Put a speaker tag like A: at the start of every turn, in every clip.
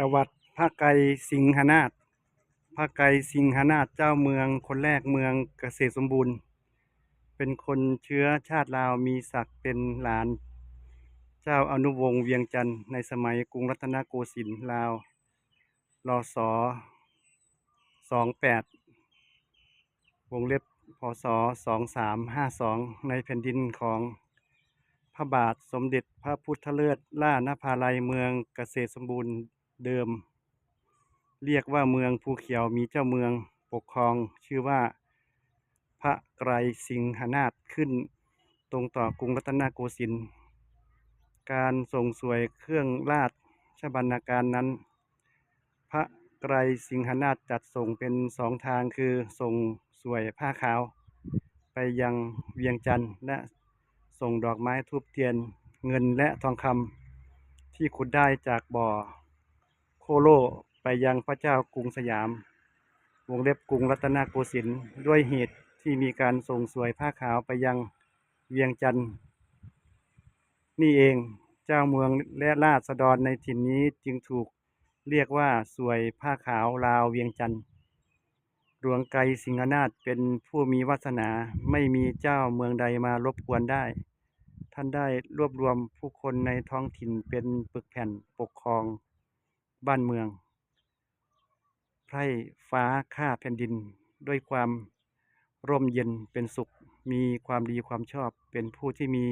A: ประวัติพระไกรสิงหนาถพระไกรสิงหนาถเจ้าเมืองคนแรกเมืองเกษตรสมบูรณ์ เป็นคนเชื้อชาติลาวมีศักดิ์เป็นหลาน เจ้าอนุวงศ์เวียงจันทร์ในสมัยกรุงรัตนโกสินทร์ลาวรศสองแปดวงเล็บพศสองสามห้าสองในแผ่นดินของพระบาทสมเด็จพระพุทธเลิศล่านภาลัยเมืองเกษตรสมบูรณ์ เดิม เรียกว่าเมืองภูเขียวมีเจ้าเมืองปกครองชื่อว่าพระไกรสิงหนาถขึ้น ตรงต่อกรุงรัตนโกสินทร์การส่งสวยเครื่องราชบรรณาการนั้น พระไกรสิงหนาถจัดส่งเป็นสองทางคือส่งสวยผ้าขาว ไปยังเวียงจันทร์และส่งดอกไม้ทูบเทียนเงินและทองคำที่ขุดได้จากบ่อ โคโลไปยังพระเจ้ากรุงสยาม วงเล็บกรุงรัตนโกสินทร์ด้วยเหตุที่มีการส่งสวยผ้าขาวไปยังเวียงจันทร์นี่เองเจ้าเมืองและราษฎรในถิ่นนี้จึงถูกเรียกว่าสวยผ้าขาวลาวเวียงจันทร์หลวงไกรสิงหนาถเป็นผู้มีวาสนาไม่มีเจ้าเมืองใดมารบกวนได้ ท่านได้รวบรวมผู้คนในท้องถิ่นเป็นปึกแผ่นปกครอง บ้านเมือง ไพร่ฟ้าข้าแผ่นดินด้วยความร่มเย็นเป็นสุข มีความดีความชอบ เป็นผู้ที่มี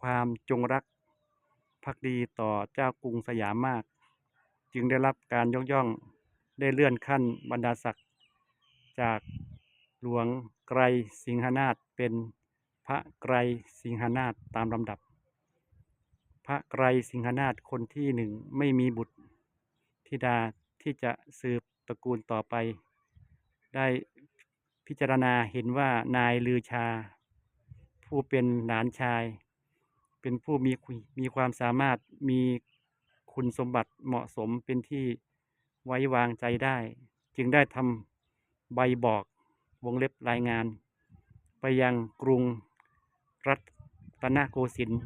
A: ความจงรักภักดีต่อเจ้ากรุงสยามมาก จึงได้รับการยกย่องได้เลื่อนขั้นบรรดาศักดิ์จากหลวงไกรสิงหนาถเป็นพระไกรสิงหนาถตามลำดับ พระไกรสิงหนาถคนที่หนึ่งไม่มีบุตร ธิดาที่จะสืบตระกูลต่อไป ได้พิจารณาเห็นว่านายลือชา ผู้เป็นหลานชาย เป็นผู้มีคุมีความสามารถมีคุณสมบัติเหมาะสมเป็นที่ไว้วางใจได้ จึงได้ทำใบบอกวงเล็บรายงาน ไปยังกรุงรัตนโกสินทร์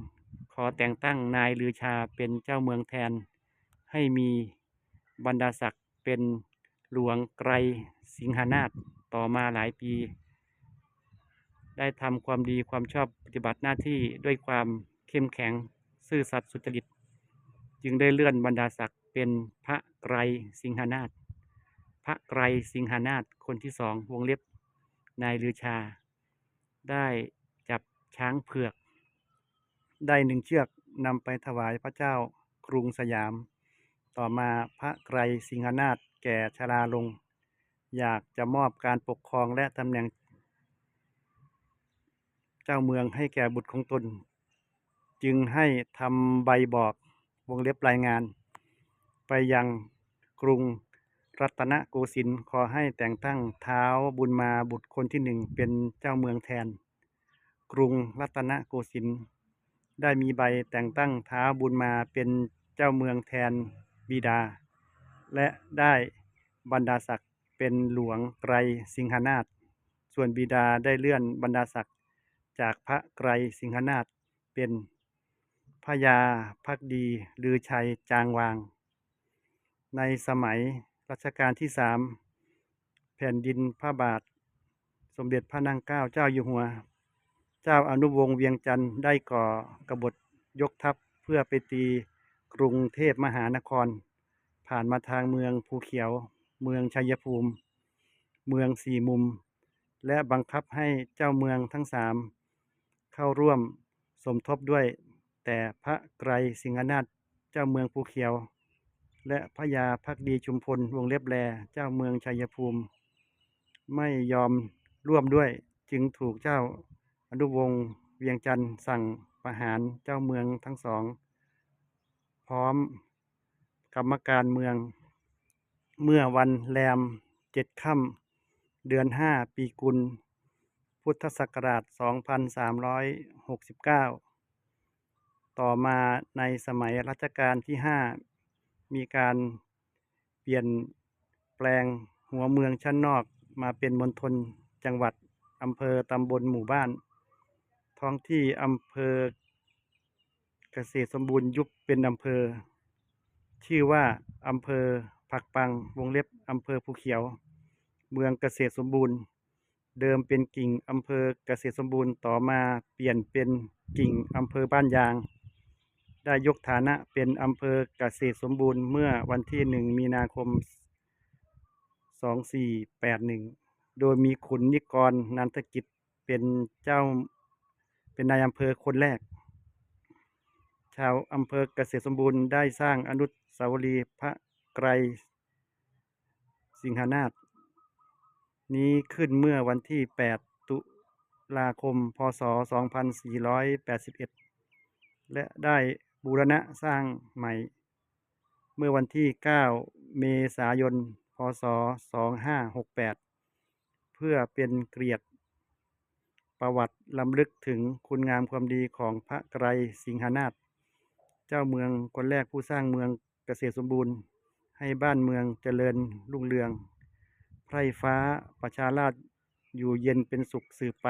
A: ขอแต่งตั้งนายลือชาเป็นเจ้าเมืองแทนให้มี บรรดาศักดิ์เป็นหลวงไกรสิงหานาถต่อมาหลายปี ได้ทำความดีความชอบปฏิบัติหน้าที่ด้วยความเข้มแข็งซื่อสัตย์สุจริต จึงได้เลื่อนบรรดาศักดิ์เป็นพระไกรสิงหานาถพระไกรสิงหานาถคนที่สองวงเล็บนายลือชา ได้จับช้างเผือก ได้หนึ่งเชือกนำไปถวายพระเจ้ากรุงสยาม ต่อมาพระไกรสิงหนาถแก่ชราลง อยากจะมอบการปกครองและตำแหน่ง เจ้าเมืองให้แก่บุตรของตน จึงให้ทำใบบอกวงเล็บรายงาน ไปยังกรุงรัตนโกสินทร์ขอให้แต่งตั้งเท้าบุญมาบุตรคนที่หนึ่งเป็นเจ้าเมืองแทน กรุงรัตนโกสินทร์ได้มีใบแต่งตั้งเท้าบุญมาเป็นเจ้าเมืองแทน บิดา และได้บรรดาศักดิ์เป็นหลวงไกรสิงหนาถส่วนบิดาได้เลื่อนบรรดาศักดิ์จากพระไกรสิงหนาถเป็นพระยาพักดีลือชัยจางวาง ในสมัยรัชกาลที่สามแผ่นดินพระบาท สมเด็จพระนางเกล้าเจ้าอยู่หัว เจ้าอนุวงศ์เวียงจันทร์ได้ก่อกบฏยกทัพเพื่อไปตี กรุงเทพมหานคร ผ่านมาทางเมืองภูเขียว เมืองชัยภูมิ เมืองสี่มุม และบังคับให้เจ้าเมืองทั้งสามเข้าร่วมสมทบด้วย แต่พระไกรสิงหนาถเจ้าเมืองภูเขียว และพระยาพักดีชุมพลวงเล็บแลเจ้าเมืองชัยภูมิ ไม่ยอมร่วมด้วยจึงถูกเจ้าอนุวงศ์เวียงจันทร์สั่งประหารเจ้าเมืองทั้งสอง พร้อมกรรมการเมือง เมื่อวันแรมเจ็ดค่ำเดือนห้าปีกุล พุทธศักราช 2369 ต่อมาในสมัยรัชกาลที่ห้ามีการเปลี่ยนแปลงหัวเมืองชั้นนอกมาเป็นมณฑลจังหวัดอำเภอตำบลหมู่บ้าน ท้องที่อำเภอ เกษตรสมบูรณ์ยุบเป็นอำเภอ ชื่อว่าอำเภอผักปังวงเล็บอำเภอภูเขียว เมืองเกษตรสมบูรณ์ เดิมเป็นกิ่งอำเภอเกษตรสมบูรณ์ต่อมาเปลี่ยนเป็นกิ่งอำเภอบ้านยาง ได้ยกฐานะเป็นอำเภอเกษตรสมบูรณ์เมื่อวันที่หนึ่งมีนาคม 2481 โดยมีขุนนิกรนันทกิจเป็นเจ้าเป็นนายอำเภอคนแรก ชาวอำเภอเกษตรสมบูรณ์ได้สร้างอนุสาวรีย์พระไกรสิงหานาถนี้ขึ้นเมื่อวันที่ 8 ตุลาคม พศ 2481 และได้บูรณะสร้างใหม่ เมื่อวันที่ 9 เมษายน พศ 2568 เพื่อเป็นเกียรติประวัติลำลึกถึงคุณงามความดีของพระไกรสิงหนาถ เจ้าเมืองคนแรกผู้สร้างเมืองเกษตรสมบูรณ์ ให้บ้านเมืองเจริญรุ่งเรือง ไพร่ฟ้าประชาราชอยู่เย็นเป็นสุขสืบไป